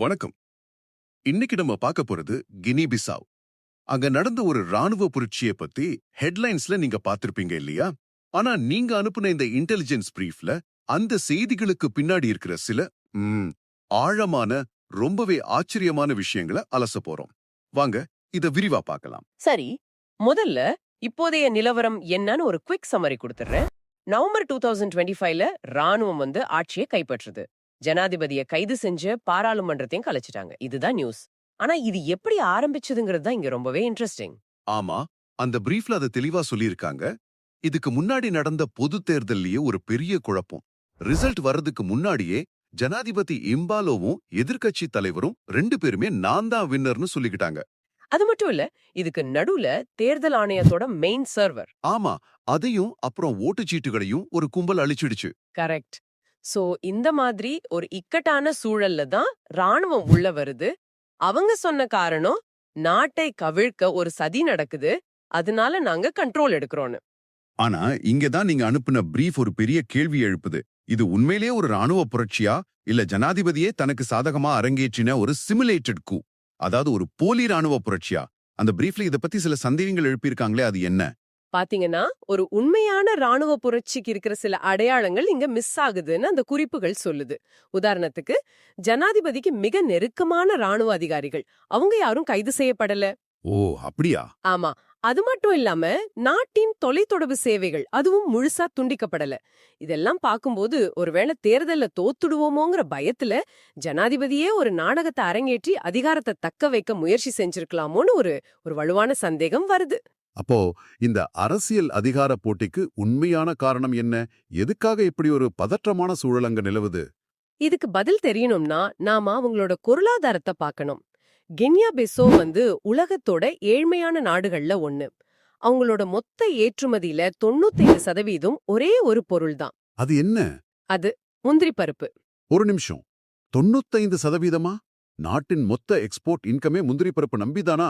வணக்கம். இன்னைக்கு நம்ம பார்க்க போறது கினி பிசாவ். அங்க நடந்த ஒரு ராணுவ புரட்சியை பத்தி ஹெட்லைன்ஸ்ல நீங்க பார்த்திருப்பீங்க இல்லையா? ஆனா நீங்க அனுப்புன இந்த இன்டெலிஜென்ஸ் பிரீஃப்ல அந்த செய்திகளுக்கு பின்னாடி இருக்கிற சில ஆழமான ரொம்பவே ஆச்சரியமான விஷயங்களை அலச போறோம். வாங்க இத விரிவா பார்க்கலாம். சரி முதல்ல இப்போதைய நிலவரம் என்னன்னு ஒரு குவிக் சம்மரி கொடுத்துறேன் நவம்பர் டூ தௌசண்ட் டுவெண்ட்டி ஃபைவ்ல ராணுவம் வந்து ஆட்சியை கைப்பற்றுது. ஜனாதிபதியை கைது செஞ்சு பாராளுமன்றத்தையும் கலைச்சிட்டாங்க. இதுதான் நியூஸ். ஆனா இது எப்படி ஆரம்பிச்சதுங்கிறது தான் இங்க ரொம்பவே இன்ட்ரெஸ்டிங். ஆமா. அந்த பிரீஃப்ல அதை தெளிவா சொல்லியிருக்காங்க. இதுக்கு முன்னாடி நடந்த பொது தேர்தல்லயே ஒரு பெரிய குழப்பம். ரிசல்ட் வர்றதுக்கு முன்னாடியே ஜனாதிபதி இம்பாலோவும் எதிர்க்கட்சி தலைவரும் ரெண்டு பேருமே நான் தான் வின்னர்னு சொல்லிக்கிட்டாங்க. அது மட்டும் இல்ல இதுக்கு நடுவுல தேர்தல் ஆணையத்தோட மெயின் சர்வர் ஆமா. அதையும் அப்புறம் ஓட்டுச்சீட்டுகளையும் ஒரு கும்பல் அழிச்சிடுச்சு. கரெக்ட் சோ இந்த மாதிரி ஒரு இக்கட்டான சூழல்ல தான் ராணுவம் உள்ள வருது. அவங்க சொன்ன காரணம் நாட்டை கவிழ்க்க ஒரு சதி நடக்குது. அதனால நாங்க கண்ட்ரோல் எடுக்கிறோம்னு ஆனா இங்க தான் நீங்க அனுப்புன பிரீஃப் ஒரு பெரிய கேள்வி எழுப்புது. இது உண்மையிலேயே ஒரு ராணுவ புரட்சியா? இல்ல ஜனாதிபதியே தனக்கு சாதகமா அரங்கேற்றின ஒரு சிமுலேட்டட் கூ அதாவது ஒரு போலி ராணுவ புரட்சியா? அந்த பிரீஃப்ல இத பத்தி சில சந்தேகங்கள் எழுப்பியிருக்காங்களே அது என்ன? பாத்தீங்கன்னா ஒரு உண்மையான ராணுவ புரட்சிக்கு இருக்கிற சில அடையாளங்கள் இங்க மிஸ் ஆகுதுன்னு அந்த குறிப்புகள் சொல்லுது. உதாரணத்துக்கு ஜனாதிபதிக்கு மிக நெருக்கமான ராணுவ அதிகாரிகள். அவங்க யாரும் கைது செய்யப்படல. ஓ அப்படியா? ஆமா. அது மட்டும் இல்லாம நாட்டின் தொலைத்தொடர்பு சேவைகள் அதுவும் முழுசா துண்டிக்கப்படல. இதெல்லாம் பார்க்கும்போது ஒருவேளை தேர்தல்ல தோத்துடுவோமோங்கிற பயத்துல ஜனாதிபதியே ஒரு நாடகத்தை அரங்கேற்றி அதிகாரத்தை தக்க வைக்க முயற்சி செஞ்சிருக்கலாமோன்னு ஒரு ஒரு வலுவான சந்தேகம் வருது. அப்போ இந்த அரசியல் அதிகார போட்டிக்கு உண்மையான காரணம் என்ன? எதுக்காக இப்படி ஒரு பதற்றமான சூழல் அங்க நிலவுது? இதுக்கு பதில் தெரியணும்னா நாம அவங்களோட பொருளாதாரத்தை பார்க்கணும் கென்யா பெசோ வந்து உலகத்தோட ஏழ்மையான நாடுகள்ல ஒண்ணு. அவங்களோட மொத்த ஏற்றுமதியில தொண்ணூத்தைந்து சதவீதம் ஒரே ஒரு பொருள்தான். அது என்ன? அது முந்திரி பருப்பு. ஒரு நிமிஷம். தொண்ணூத்தைந்து சதவீதமா? நாட்டின் மொத்த எக்ஸ்போர்ட் இன்கமே முந்திரி பருப்பு நம்பிதானா?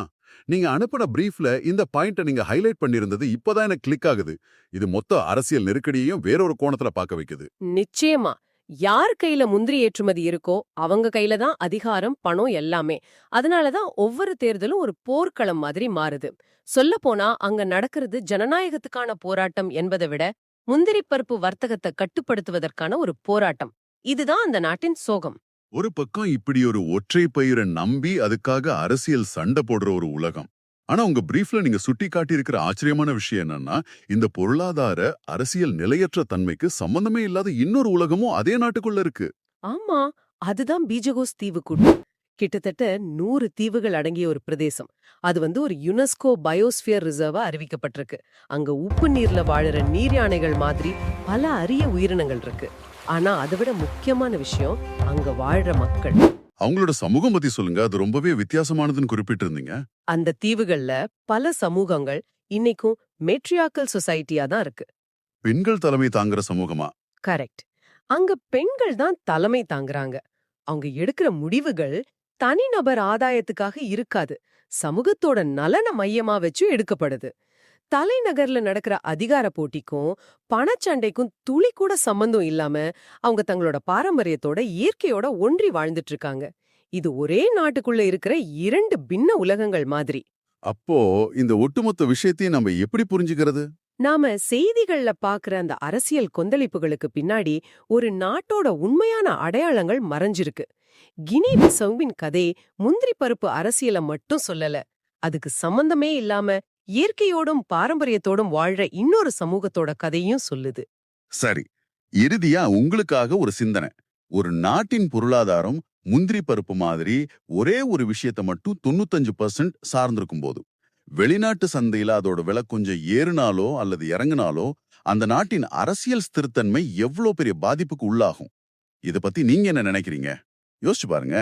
நீங்க அனுப்பின பிரீஃப்ல இந்த பாயிண்ட நீங்க ஹைலைட் பண்ணிருந்தது இப்பதான் எனக்கு கிளிக் ஆகுது. இது மொத்த அரசியல் நெருக்கடியையும் வேறொரு கோணத்துல பார்க்க வைக்குது. நிச்சயமா. யார் கையில முந்திரி ஏற்றுமதி இருக்கோ அவங்க கையில தான் அதிகாரம் பணம் எல்லாமே. அதனாலதான் ஒவ்வொரு தேர்தலும் ஒரு போர்க்களம் மாதிரி மாறுது. சொல்ல போனா அங்க நடக்கிறது ஜனநாயகத்துக்கான போராட்டம் என்பதை விட முந்திரி பருப்பு வர்த்தகத்தை கட்டுப்படுத்துவதற்கான ஒரு போராட்டம். இதுதான் அந்த நாட்டின் சோகம். ஒரு பக்கம் இப்படி ஒரு ஒற்றை பயிரை நம்பி அதுக்காக அரசியல் சண்டை போடுற ஒரு உலகம். ஆனா உங்க பிரீஃப்ல நீங்க சுட்டி காட்டியிருக்கிற ஆச்சரியமான விஷயம் என்னன்னா இந்த பொருளாதார அரசியல் நிலையற்ற தன்மைக்கு சம்பந்தமே இல்லாத இன்னொரு உலகமும் அதே நாட்டுக்குள்ள இருக்கு. ஆமா அதுதான் பீஜகோஸ் தீவு கூட்டு. கிட்டத்தட்ட நூறு தீவுகள் அடங்கிய ஒரு பிரதேசம். அது வந்து ஒரு யுனெஸ்கோ பயோஸ்பியர் ரிசர்வா அறிவிக்கப்பட்டிருக்கு. அங்க உப்பு நீர்ல வாழுற நீர் யானைகள் மாதிரி பல அரிய உயிரினங்கள் இருக்கு. ஆனா அதை விட முக்கியமான விஷயம் அங்க வாழ்ற மக்கள். அவங்களோட சமூகம் பத்தி சொல்லுங்க. அது ரொம்பவே வித்தியாசமானதுன்னு குறிப்பிட்டிருந்தீங்க. அந்த தீவுகள்ல பல சமூகங்கள் இன்னைக்கும் மெட்ரியாக்கல் சொசைட்டியா தான் இருக்கு. பெண்கள் தலைமை தாங்குற சமூகமா? கரெக்ட். அங்க பெண்கள் தான் தலைமை தாங்குறாங்க. அவங்க எடுக்கிற முடிவுகள் தனிநபர் ஆதாயத்துக்காக இருக்காது. சமூகத்தோட நலன மையமா வச்சு எடுக்கப்படுது. தலைநகர்ல நடக்கிற அதிகார போட்டிக்கும் பணச்சண்டைக்கும் துளி கூட சம்பந்தம் இல்லாம அவங்க தங்களோட பாரம்பரியத்தோட இயற்கையோட ஒன்றி வாழ்ந்துட்டு இருக்காங்க இது ஒரே நாட்டுக்குள்ள இருக்கிற இரண்டு பின்ன உலகங்கள் மாதிரி. அப்போ இந்த ஒட்டுமொத்த விஷயத்தையும் நம்ம எப்படி புரிஞ்சுக்கிறது? நாம செய்திகள்ல பாக்குற அந்த அரசியல் கொந்தளிப்புகளுக்கு பின்னாடி ஒரு நாட்டோட உண்மையான அடையாளங்கள் மறைஞ்சிருக்கு. கினி பிசவுவின் கதை முந்திரி பருப்பு அரசியல மட்டும் சொல்லல. அதுக்கு சம்பந்தமே இல்லாம இயற்கையோடும் பாரம்பரியத்தோடும் வாழ்ற இன்னொரு சமூகத்தோட கதையும் சொல்லுது. சரி இறுதியா உங்களுக்காக ஒரு சிந்தனை. ஒரு நாட்டின் பொருளாதாரம் முந்திரி பருப்பு மாதிரி ஒரே ஒரு விஷயத்த மட்டும் தொண்ணூத்தஞ்சு பர்சன்ட் சார்ந்திருக்கும் போது வெளிநாட்டு சந்தையில அதோட விலை கொஞ்சம் ஏறுனாலோ அல்லது இறங்குனாலோ அந்த நாட்டின் அரசியல் ஸ்திரத்தன்மை எவ்வளோ பெரிய பாதிப்புக்கு உள்ளாகும்? இத பத்தி நீங்க என்ன நினைக்கிறீங்க? யோசிச்சு பாருங்க.